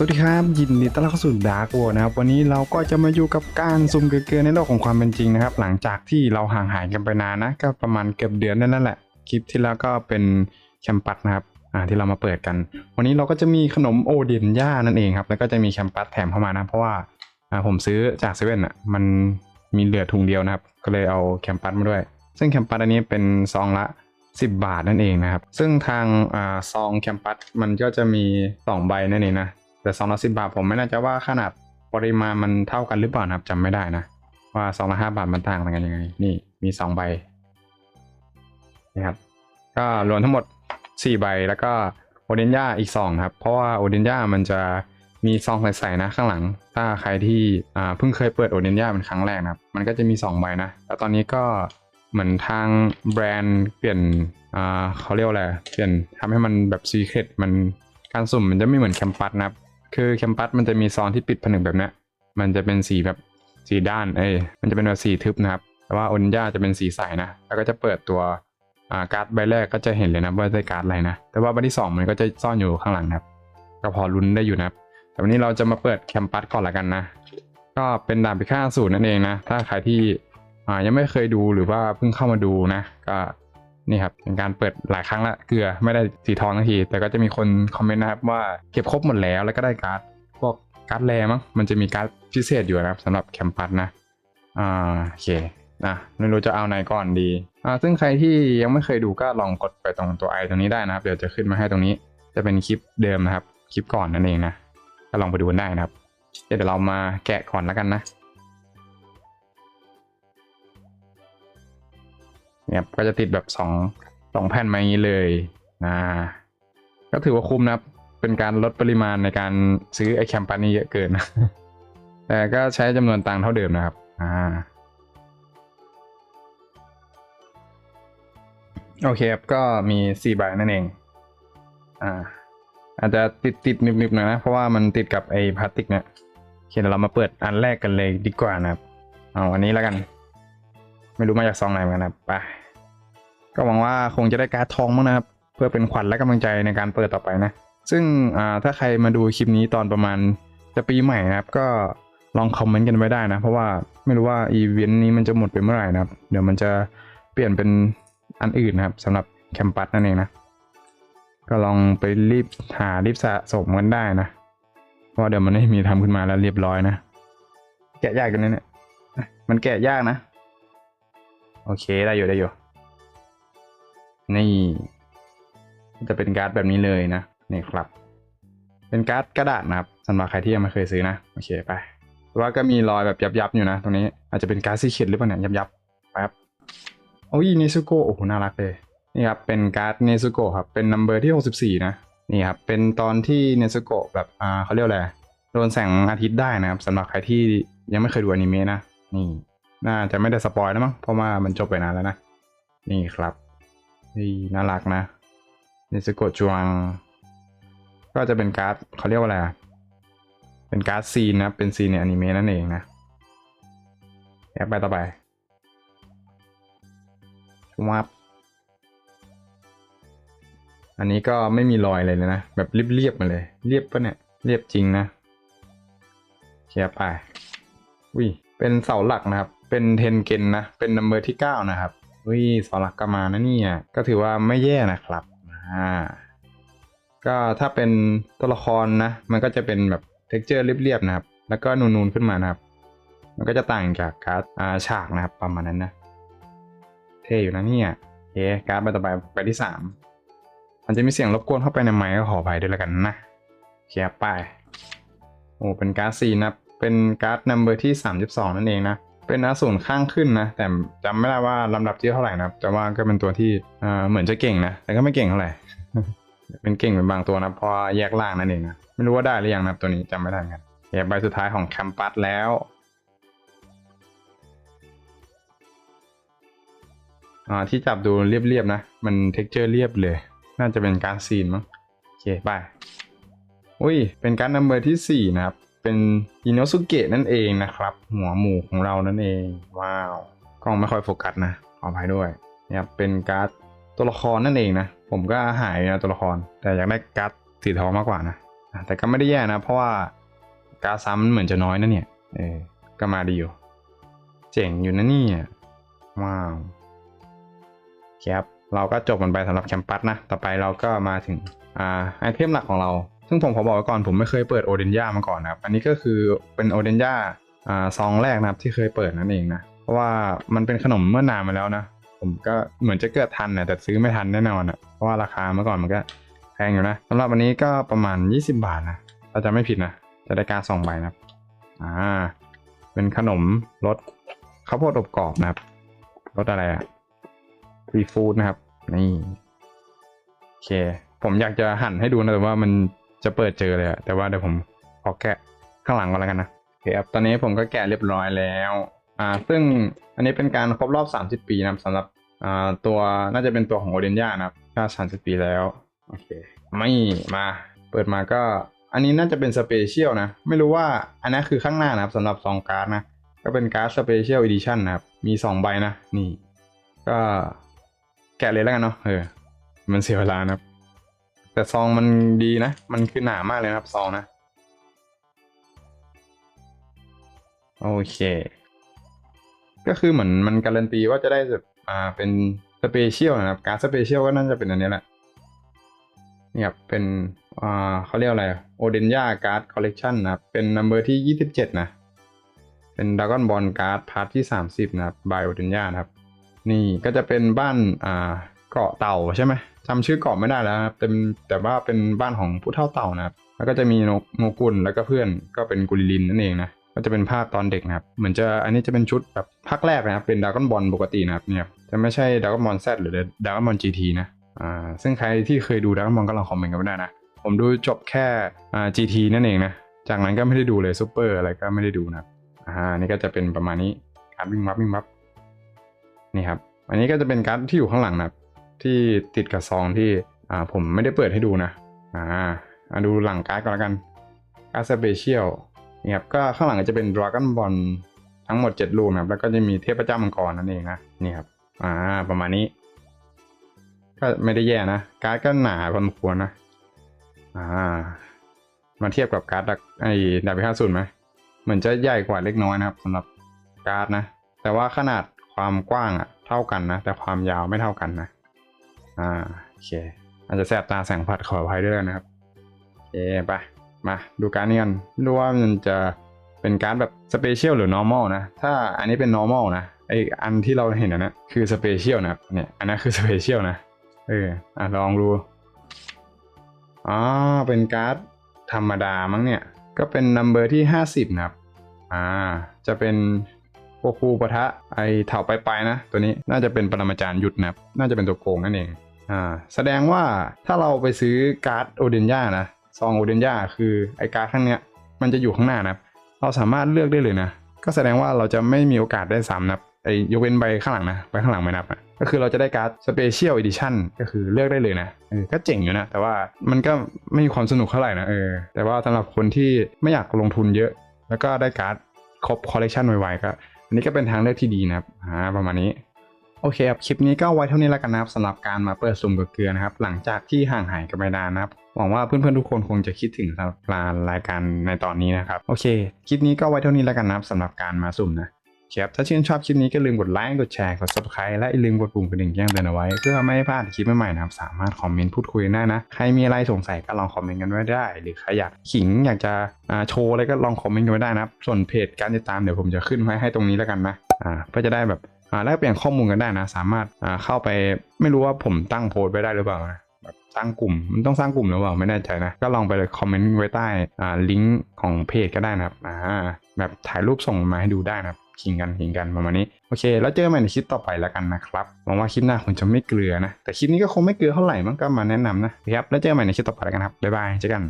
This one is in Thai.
สวัสดีครับ ยินดีต้อนรับเข้าสู่ดาร์กวนะครับ วันนี้เราก็จะมาอยู่กับการซุ่มเกลือในโลกของความเป็นจริงนะครับ หลังจากที่เราห่างหายกันไปนานนะก็ประมาณเกือบเดือนนั่นแหละ คลิปที่แล้วก็เป็นแคมปัสนะครับอ่าที่เรามาเปิดกัน วันนี้เราก็จะมีขนมโอเดียนย่านั่นเองครับ แล้วก็จะมีแคมปัสแถมเข้ามานะ เพราะว่าอ่าผมซื้อจากเซเว่นอะมันมีเหลือถุงเดียวนะครับ ก็เลยเอาแคมปัสมาด้วย ซึ่งแคมปัสอันนี้เป็นซองละ10 บาทนั่นเองนะครับ ซึ่งทางอ่าซองแคมปัสมันก็จะมี 2 ใบนั่นเองนะ แต่ซองละสิบาทผมไม่แน่ใจว่าขนาดปริมาณมันเท่ากันหรือเปล่านะครับจำไม่ได้นะ ว่าซองละห้าบาทมันต่างกันยังไง นี่มีสองใบนี่ครับก็รวมทั้งหมด4ใบแล้วก็โอเดนย่าอีก2นะครับ เพราะว่าโอเดนย่ามันจะมีซองใสๆนะข้างหลัง ถ้าใครที่อ่าเพิ่งเคยเปิดโอเดนย่าเป็นครั้งแรกนะครับ มันก็จะมี 2 ใบนะ แล้วตอนนี้ก็เหมือนทางแบรนด์เปลี่ยนอ่าเขาเรียกว่าอะไร เปลี่ยนทำให้มันแบบซีเครตมันการสุ่มมันจะไม่เหมือนแคมปัสนะครับ คือแคมปัสมันจะมีซองที่ปิดผนึกแบบเนี้ย มันจะเป็นสีแบบสีด้านเอ้ยมันจะเป็นแบบสีทึบนะครับ แต่ว่าโอนย่าจะเป็นสีใสนะ แล้วก็จะเปิดตัวอ่าการ์ดใบแรกก็จะเห็นเลยนะว่าได้การ์ดอะไรนะ แต่ว่าใบที่สองมันก็จะซ่อนอยู่ข้างหลังนะครับ ก็พอลุ้นได้อยู่นะครับ แต่วันนี้เราจะมาเปิดแคมปัสก่อนละกันนะ ก็เป็นดาบพิฆาตสูตรนั่นเองนะ ถ้าใครที่อ่ายังไม่เคยดูหรือว่าเพิ่งเข้ามาดูนะ ก็ นี่ครับเป็นการเปิดหลายครั้งละเกลือไม่ได้สีทองทันที แต่ก็จะมีคนคอมเมนต์นะครับว่าเก็บครบหมดแล้วแล้วก็ได้การ์ดพวกการ์ดแรมั้งมันจะมีการ์ดพิเศษอยู่นะครับสำหรับแคมปัสนะอ่าโอเคนะไม่รู้จะเอาไหนก่อนดีอ่าซึ่งใครที่ยังไม่เคยดูก็ลองกดไปตรงตัวไอตรงนี้ได้นะครับ เดี๋ยวจะขึ้นมาให้ตรงนี้ จะเป็นคลิปเดิมนะครับ คลิปก่อนนั่นเองนะก็ลองไปดูกันได้นะครับ เดี๋ยวเรามาแกะก่อนแล้วกันนะ เนี่ยก็จะติดแบบสองสองแผ่นมาอย่างนี้เลยนะก็ถือว่าคุ้มนะครับ เป็นการลดปริมาณในการซื้อไอแคมปันนี้เยอะเกินแต่ก็ใช้จำนวนตังค์เท่าเดิมนะครับอ่าโอเคครับก็มีสี่ใบนั่นเองอ่าอาจจะติดติดนึบๆหน่อยนะ เพราะว่ามันติดกับไอ้พลาสติกเนี่ยโอเคเดี๋ยวเรามาเปิดอันแรกกันเลยดีกว่านะครับเอาอันนี้แล้วกัน ไม่รู้มาจากซองไหนเหมือนกันนะไป ก็หวังว่าคงจะได้การ์ดทองมั้งนะครับ เพื่อเป็นขวัญและกำลังใจในการเปิดต่อไปนะ ซึ่งถ้าใครมาดูคลิปนี้ตอนประมาณจะปีใหม่นะครับ ก็ลองคอมเมนต์กันไว้ได้นะ เพราะว่าไม่รู้ว่าอีเวนต์นี้มันจะหมดไปเมื่อไหร่นะครับ เดี๋ยวมันจะเปลี่ยนเป็นอันอื่นนะครับสำหรับแคมปัสนั่นเองนะ ก็ลองไปรีบหารีบสะสมกันได้นะเพราะเดี๋ยวมันไม่มีทำขึ้นมาแล้วเรียบร้อยนะ แกะยากกันนะเนี่ยมันแกะยากนะ โอเคได้อยู่ได้อยู่ นี่จะเป็นการ์ดแบบนี้เลยนะนี่ครับ เป็นการ์ดกระดาษนะครับสำหรับใครที่ยังไม่เคยซื้อนะโอเคไปแต่ว่าก็มีรอยแบบยับๆอยู่นะ ตรงนี้อาจจะเป็นการ์ดซีเค็ดหรือเปล่าเนี่ยยับๆไปครับโอ้ยเนซุโกะโอ้โหน่ารักเลยนี่ครับเป็นการ์ดเนซุโกะครับเป็นนัมเบอร์ที่ 64 นะนี่ครับเป็นตอนที่เนซุโกะแบบอ่าเขาเรียกอะไรโดนแสงอาทิตย์ได้นะครับสำหรับใครที่ยังไม่เคยดูอนิเมะนะนี่ น่าจะไม่ได้สปอยแล้วมั้งเพราะว่ามันจบไปนานแล้วนะ นี่ครับ นี่น่ารักนะนิสโกะจวง ก็จะเป็นการ์ดเขาเรียกว่าอะไรอะเป็นการ์ดซีนนะ เป็นซีนในอนิเมะนั่นเองนะแยกไปต่อไปวับอันนี้ก็ไม่มีรอยเลยเลยนะ แบบเรียบๆมาเลย เรียบปะเนี่ย เรียบจริงนะแค่ไปอุ้ยเป็นเสาหลักนะครับ เป็นเทนเกนนะ เป็นนัมเบอร์ที่9นะครับ อุ้ยเสาหลักก็มานะเนี่ย ก็ถือว่าไม่แย่นะครับอ่าก็ถ้าเป็นตัวละครนะ มันก็จะเป็นแบบเท็กเจอร์เรียบๆนะครับ แล้วก็นูนๆขึ้นมานะครับ มันก็จะต่างจากการ์ดอ่าฉากนะครับประมาณนั้นนะ เท่อยู่นะเนี่ยเคการ์ดใบต่อไปใบที่3มันจะมีเสียงรบกวนเข้าไปในไมค์ก็ขออภัยด้วยแล้วกันนะโอเคไปโอ้เป็นการ์ดซีนะ เป็นการ์ดนัมเบอร์ที่ 32 นั่นเองนะ เป็นอสูรข้างขึ้นนะ แต่จำไม่ได้ว่าลำดับที่เท่าไหร่นะครับแต่ว่าก็เป็นตัวที่เหมือนจะเก่งนะ แต่ก็ไม่เก่งเท่าไหร่ เป็นเก่งเป็นบางตัวนะพราะว่าแยกล่างนั่นเองนะ ไม่รู้ว่าได้หรือยังนะตัวนี้จำไม่ได้เหมือนกันแยกใบสุดท้ายของแคมปัสแล้วอ่าที่จับดูเรียบๆนะ มันเท็กเจอร์เรียบเลย น่าจะเป็นการซีนมั้ง โอเค ไป อุ้ย เป็นการนัมเบอร์ที่ 4 นะครับ เป็นอินโนสุเกะนั่นเองนะครับ หัวหมูของเรานั่นเอง ว้าวกล้องไม่ค่อยโฟกัสนะขออภัยด้วยเนี่ยเป็นการ์ดตัวละครนั่นเองนะ ผมก็หายนะตัวละคร แต่อยากได้การ์ดสีทองมากกว่านะแต่ก็ไม่ได้แย่นะ เพราะว่าการดซ้ำมันเหมือนจะน้อยนะเนี่ยเออก็มาดีอยู่ เจ๋งอยู่นะเนี่ยว้าวครับเราก็จบกันไปสำหรับแคมปัสนะ ต่อไปเราก็มาถึงอ่าไอเทมหลักของเรา ซึ่งผมขอบอกไว้ก่อนผมไม่เคยเปิดโอเดนยามาก่อนนะครับ อันนี้ก็คือเป็นโอเดนยาอ่าซองแรกนะครับที่เคยเปิดนั่นเองนะ เพราะว่ามันเป็นขนมเมื่อนานมาแล้วนะ ผมก็เหมือนจะเกิดทันนะแต่ซื้อไม่ทันแน่นอนอะเพราะว่าราคาเมื่อก่อนมันก็แพงอยู่นะสำหรับวันนี้ก็ประมาณ 20 บาทนะถ้าจะไม่ผิดนะจะได้การสองใบนะครับอ่าเป็นขนมรสข้าวโพดอบกรอบนะครับรสอะไรอะซีฟู้ดนะครับ นี่โอเค ผมอยากจะหั่นให้ดูนะแต่ว่ามัน จะเปิดเจอเลยอะแต่ว่าเดี๋ยวผมขอแกะข้างหลังก่อนแล้วกันนะโอเคครับตอนนี้ผมก็แกะเรียบร้อยแล้วอ่าซึ่งอันนี้เป็นการครบรอบ 30 ปีนะสำหรับอ่าตัวน่าจะเป็นตัวของโอเดนย่านะครับก็30 ปีแล้วโอเคไม่มาเปิดมาก็อันนี้น่าจะเป็นสเปเชียลนะ ไม่รู้ว่าอันนี้คือข้างหน้านะครับสำหรับซองการ์ดนะ ก็เป็นการ์ดสเปเชียลอีดิชั่นนะครับ มี 2 ใบนะ นี่ ก็แกะเลยแล้วกันเนาะเออมันเสียเวลานะครับ แต่ซองมันดีนะ มันคือหนามากเลยนะครับซองนะ โอเค ก็คือเหมือนมันการันตีว่าจะได้แบบอ่าเป็นสเปเชียลนะครับ การสเปเชียลก็น่าจะเป็นอันนี้แหละนี่ครับเป็นอ่าเขาเรียกอะไรโอเดนยาการ์ดคอลเลกชันนะครับ เป็นนัมเบอร์ที่27นะ เป็นด r a ก o n บอลการ์ดพาร์ทที่30นะครับบายโอเดนยานะครับ นี่ก็จะเป็นบ้านอ่าเกาะเต่าใช่ไหม จำชื่อเกาะไม่ได้แล้วนะครับแต่แต่ว่าเป็นบ้านของผู้เท่าเต่านะครับ แล้วก็จะมีนกโมกุลแล้วก็เพื่อนก็เป็นกุลิลินนั่นเองนะก็จะเป็นภาพตอนเด็กนะครับ เหมือนจะอันนี้จะเป็นชุดแบบภาคแรกนะครับ เป็นด r a ก o n บอลปกตินะครับเนี่ยจะไม่ใช่ด r a ก o n บอล Z หรือด r a ก o n บอล GT นะอ่าซึ่งใครที่เคยดูด r a ก o n บอลก็ลองคอมเมนต์กันมาได้นะผมดูจบแค่อ่า GT นั่นเองนะจากนั้นก็ไม่ได้ดูเลยซูเปอร์อะไรก็ไม่ได้ดูนะครับอ่านี่ก็จะเป็นประมาณนี้การวิ่งวับวิ่งวับนี่ครับอันนี้ก็จะเป็นการ์ดที่อยู่ข้างหลังนะครับ ที่ติดกับซองที่อ่าผมไม่ได้เปิดให้ดูนะอ่ามาดูหลังการ์ดก่อนล้วกันการ์ดสเปเชียลนี่ครับก็ข้างหลังจะเป็นดราก้อนบอลทั้งหมด 7 ลูกนะครับแล้วก็จะมีเทพเจ้ามังกรนั่นเองนะนี่ครับอ่าประมาณนี้ ก็ไม่ได้แย่นะการ์ดก็หนาพอสมควรนะอ่ามาเทียบกับการ์ดไอ้ดาบพิฆาตศูนย์ไหมเหมือนจะใหญ่กว่าเล็กน้อยนะครับสำหรับการ์ดนะ แต่ว่าขนาดความกว้างอะเท่ากันนะ แต่ความยาวไม่เท่ากันนะ อ่าโอเคอาจจะแสบตาแสงผัดขออภัยด้วยนะครับโอเคไปมาดูการ์ดนี้กันไม่รู้ว่ามันจะเป็นการ์ดแบบสเปเชียลหรือ normal นะ ถ้าอันนี้เป็น normal นะไออันที่เราเห็นอันนั้นคือสเปเชียลนะเนี่ยอันนั้นคือสเปเชียลนะเอออะลองดูอ๋อเป็นการ์ดธรรมดามั้งเนี่ย ก็เป็นนัมเบอร์ที่ 50 นะครับ อ่า จะเป็นโกคูปะทะไอเถาไปไปๆนะ ตัวนี้น่าจะเป็นปรมาจารย์หยุดนะครับ น่าจะเป็นตัวโกงนั่นเอง อ่าแสดงว่าถ้าเราไปซื้อการ์ดโอเดนย่านะซองโอเดนย่าคือไอการ์ดข้างเนี้ยมันจะอยู่ข้างหน้านะเราสามารถเลือกได้เลยนะ ก็แสดงว่าเราจะไม่มีโอกาสได้ซ้ำนะไอยกเว้นใบข้างหลังนะใบข้างหลังไม่นับนะก็คือเราจะได้การ์ดสเปเชียลเอดิชั่นก็คือเลือกได้เลยนะเออก็เจ๋งอยู่นะ แต่ว่ามันก็ไม่มีความสนุกเท่าไหร่นะเออแต่ว่าสำหรับคนที่ไม่อยากลงทุนเยอะ แล้วก็ได้การ์ดครบคอลเลกชันไวๆก็อันนี้ก็เป็นทางเลือกที่ดีนะครับอ่าประมาณนี้ โอเคครับ คลิปนี้ก็ไว้เท่านี้แล้วกันนะครับสำหรับการมาเปิดสุ่มกับเกลือนะครับ หลังจากที่ห่างหายกันไปนานนะครับ หวังว่าเพื่อนๆทุกคนคงจะคิดถึงสำหรับรายการในตอนนี้นะครับ โอเค คลิปนี้ก็ไว้เท่านี้แล้วกันนะครับสำหรับการมาสุ่มนะครับถ้าชื่นชอบคลิปนี้ก็ลืมกดไลค์ กดแชร์ กด subscribe และอย่าลืมกดปุ่มกระดิ่งแจ้งเตือนเอาไว้ เพื่อไม่ให้พลาดคลิปใหม่ๆนะครับ สามารถคอมเมนต์พูดคุยได้นะ ใครมีอะไรสงสัยก็ลองคอมเมนต์กันไว้ได้ หรือใครอยากขิงอยากจะโชว์อะไรก็ลองคอมเมนต์กันไว้ได้นะครับ ส่วนเพจการติดตามเดี๋ยวผมจะขึ้นไว้ให้ตรงนี้แล้วกันนะ อ่าเพื่อจะได้แบบ แลกเปลี่ยนข้อมูลกันได้นะ สามารถอ่าเข้าไปไม่รู้ว่าผมตั้งโพสต์ไว้ได้หรือเปล่านะแบบสร้างกลุ่มมันต้องสร้างกลุ่มหรือเปล่าไม่แน่ใจนะก็ลองไปเลยคอมเมนต์ไว้ใต้อ่าลิงก์ของเพจก็ได้นะครับอ่าแบบถ่ายรูปส่งมาให้ดูได้นะครับขิงกันขิงกันประมาณนี้โอเค แล้วเจอกันใหม่ในคลิปต่อไปแล้วกันนะครับหวังว่าคลิปหน้าคงจะไม่เกลือนะ แต่คลิปนี้ก็คงไม่เกลือเท่าไหร่มันก็มาแนะนำนะครับแล้วเจอกันใหม่ในคลิปต่อไปแล้วกันครับบ๊ายบายเจอกัน